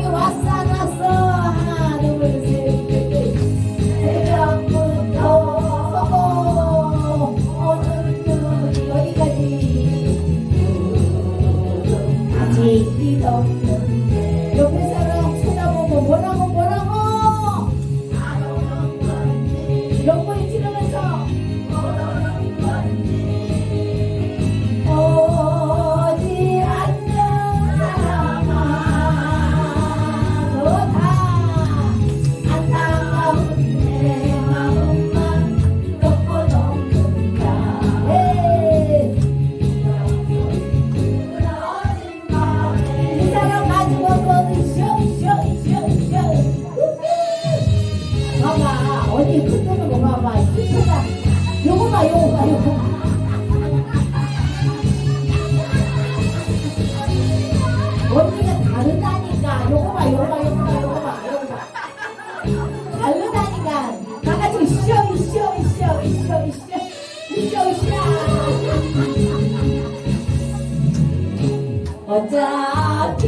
약속한 어차피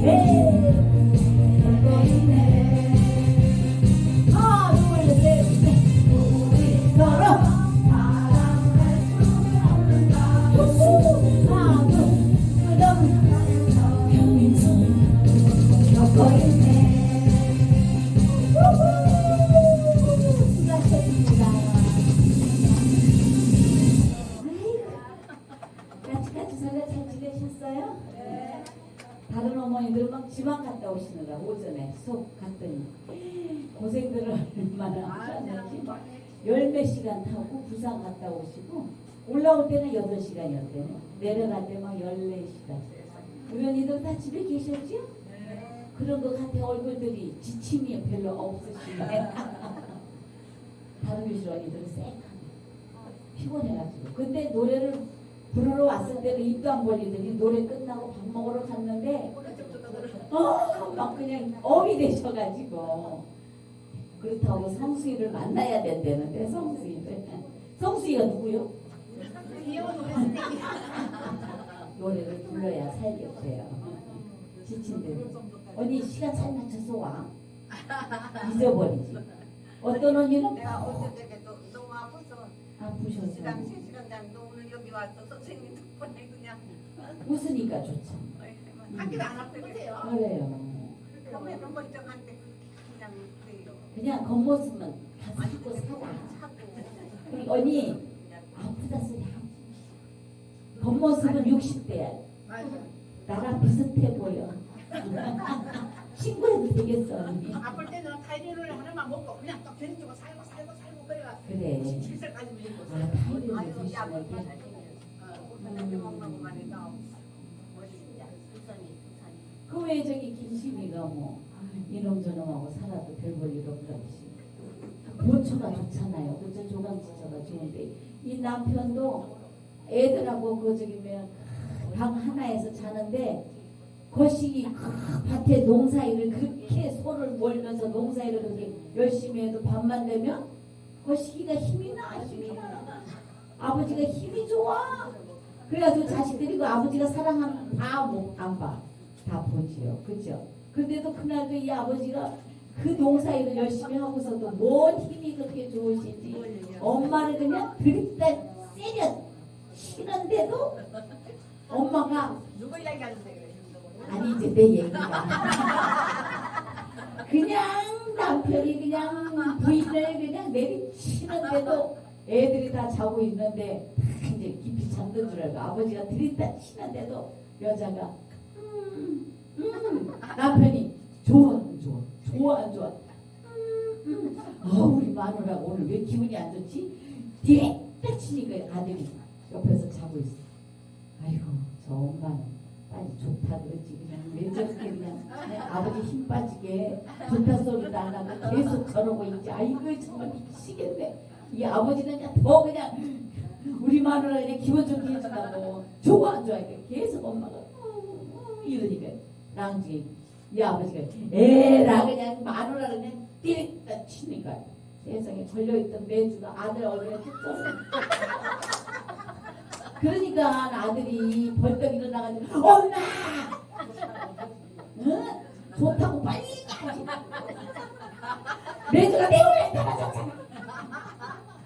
Hey. 얼마나 하셨는지 열몇 시간 타고 부산 갔다 오시고 올라올 때는 여덟 시간이었대요. 내려갈 때막 열네 시간. 우연히들 다 집에 계셨죠? 그런 것 같아 얼굴들이 지침이 별로 없으시네. 다른 언니들은 쎄하네. 피곤해가지고. 근데 노래를 부르러 왔을 때는 입도 안 벌리더니 노래 끝나고 밥 먹으러 갔는데 어, 막 그냥 엄이 되셔가지고 그렇다고 성수이를 만나야 된다는데 성수이를 성수이가 누구요? 노래를 불러야 살겠대요 지친데 언니 시간 잘 맞춰서 와 잊어버리지 어떤 언니는 내가 어제 되게 너- 너무 아파서 아프셔서 시간 3시간 자는데 오늘 여기 와서 선생님 덕분에 그냥 웃으니까 좋죠. 한기도 안 아프세요? 그래요. 그러면 뭐 이쪽한테 그냥 그냥 겉모습만 가서 입고 살아. 우리 언니 아프다 소리 하지. 겉모습은 60대야. 맞아. 나랑 비슷해 보여. 친구해도 되겠어 언니. 아플 때는 타이레놀 하나만 먹고 그냥 또 견디고 살고 살고 살고 그래가 그래. 7살까지 밀고 아 타이레놀 조심하게. 그왜 저기 김심이가 뭐 이놈 저놈하고 살아도 별 볼 일 없다지. 보초가 좋잖아요. 그저 조강지처가 좋은데 이 남편도 애들하고 그 저기 뭐방 하나에서 자는데 거시기 그 밭에 농사일을 그렇게 손을 몰면서 농사일을 그렇게 열심히 해도 밤만 되면 거시기가 힘이 나 힘이 나 아버지가 힘이 좋아 그래가지고 자식들이 그 아버지가 사랑하는 다안 봐. 다 보지요. 그죠? 근데도 그날도 이 아버지가 그 농사일을 열심히 하고서도 뭔 힘이 그렇게 좋으신지 엄마를 그냥 들이다 세려 치는데도 엄마가 누구 이야기하는데 그래? 아니 이제 내 얘기가 그냥 남편이 그냥 부인을 그냥 내리치는데도 애들이 다 자고 있는데 다 이제 깊이 잠든 줄 알고 아버지가 들이다 치는데도 여자가 음, 음. 남편이 좋아 안 좋아. 좋아 안 좋아? 음, 음. 아 우리 마누라가 오늘 왜 기분이 안 좋지? 뒤에다 치니까 아들이 옆에서 자고 있어. 아이고 저 엄마는 빨리 좋다 그러지. 그냥 왜 저렇게 그냥 아버지 힘 빠지게 좋다 소리도 안 하고 계속 저러고 있지. 아이고 정말 미치겠네. 이 아버지는 그냥 더 그냥 우리 마누라 그냥 기분 좋게 해준다고. 좋아 안 좋아? 계속 엄마가 음, 음 이러니까 랑지. 이 아버지가 에라 그냥 마누라 그냥 띠릭다 치니까 세상에 걸려있던 매주가 아들 얼굴에 툭 떨어져 그러니까 아들이 벌떡 일어나가지고 엄마! 응? 좋다고 빨리 가지. 매주가 내 얼굴에 떨어졌잖아.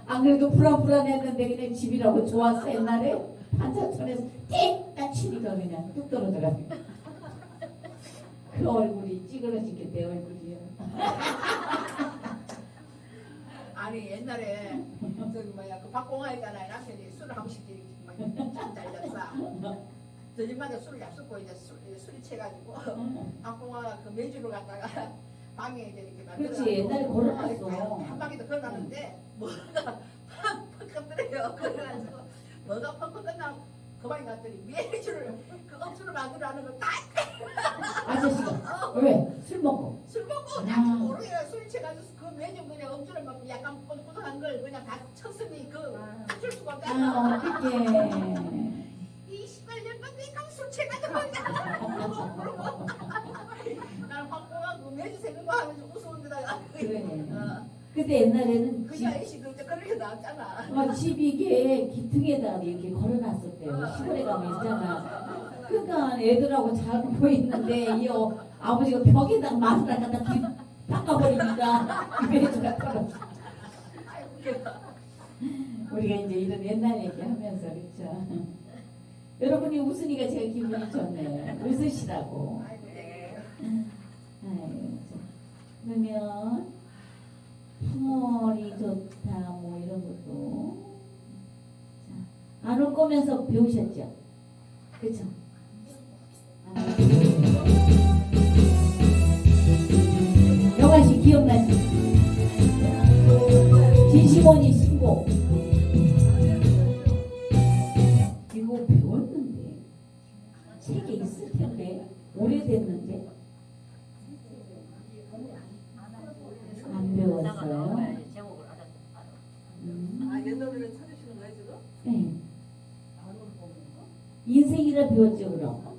안 그래도 불안불안했는데 그냥 집이라고 좋았어 옛날에? 반찬촌에서 띵딱 치니까 그냥 뚝 떨어져가지고 그 얼굴이 찌그러지게 내 얼굴이야 아니 옛날에 저기 뭐야 그 박공화 있잖아요 남편이 술을 한 번씩 막 잘렸어. 저집마다 술을 약속고 이제 술, 술이 채가지고 박공화가 그 매주를 갖다가 방에 이제 이렇게 만들어 그렇지, 옛날에 걸어놨어. 한 방에 더 걸어놨는데 뭐가 펑펑 뜨래요. 그래가지고 뭐가 펑펑 끝나고 그 방에 갔더니 매주를 그 억수로 만들어하는 걸다 아저씨가. 왜? 술 먹고. 술 먹고 아. 나도 모르게 술 취해가지고 그 매주 그냥 억지로 막 약간 뽀득뽀득한 걸 그냥 다 쳤으니 그줄 수가 아 없잖아. 어떡해 이 18년 건데 술 취해가지고 그냥 확보가 그 매주 새는 거 하면서 웃었는 데다가 그래. 어, 그때 옛날에는 그 집, 아이씨 그때 그렇게 나왔잖아. 어, 집 이게 기퉁에다가 이렇게 걸어놨었대요 시골에 가면 있잖아 그러니까 애들하고 자고 있는데 이 어, 아버지가 벽에다 마누라 갖다 뒤 닦아버리니까 이 매주가 떨어져 아이고 웃겨. 우리가 이제 이런 옛날 얘기 하면서 그렇죠 여러분이 웃으니까 제가 기분이 좋네요 웃으시라고 아이고 네. 아유, 자, 그러면 풍월이 좋다 뭐 이런 것도 자, 안 올 거면서 배우셨죠? 그쵸? 영화 씨 기억나지? 진시몬이 신곡 이라 배웠죠 그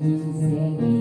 Sing.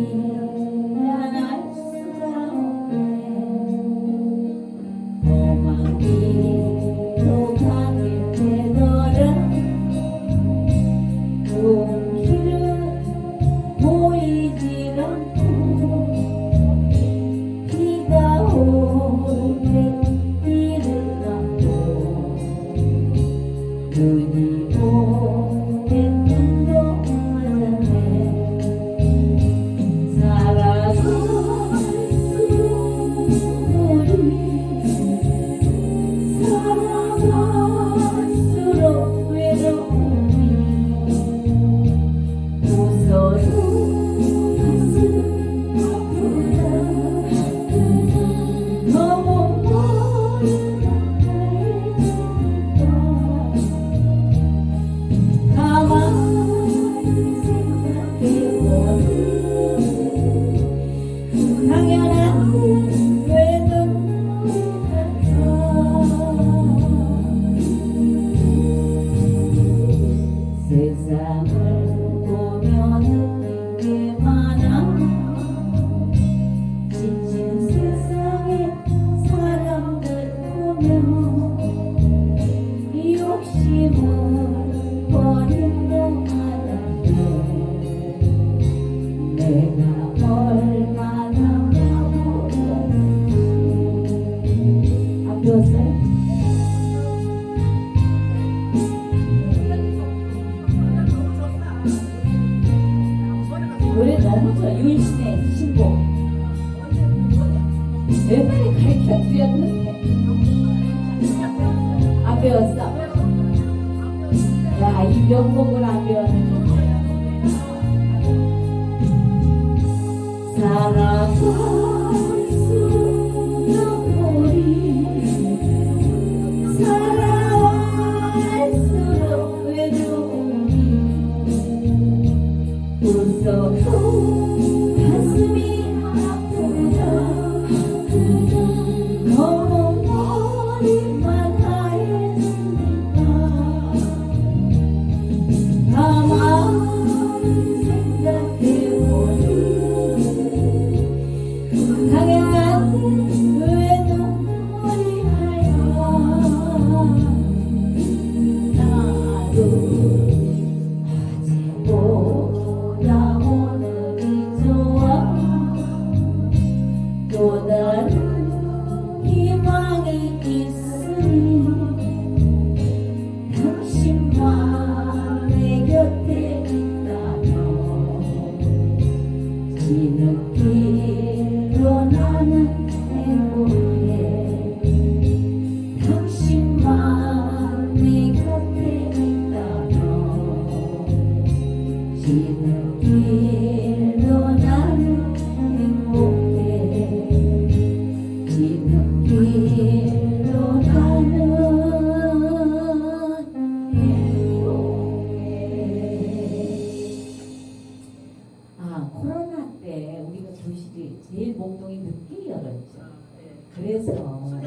desire. 명목을 안배하는 거야. 사랑하 seen a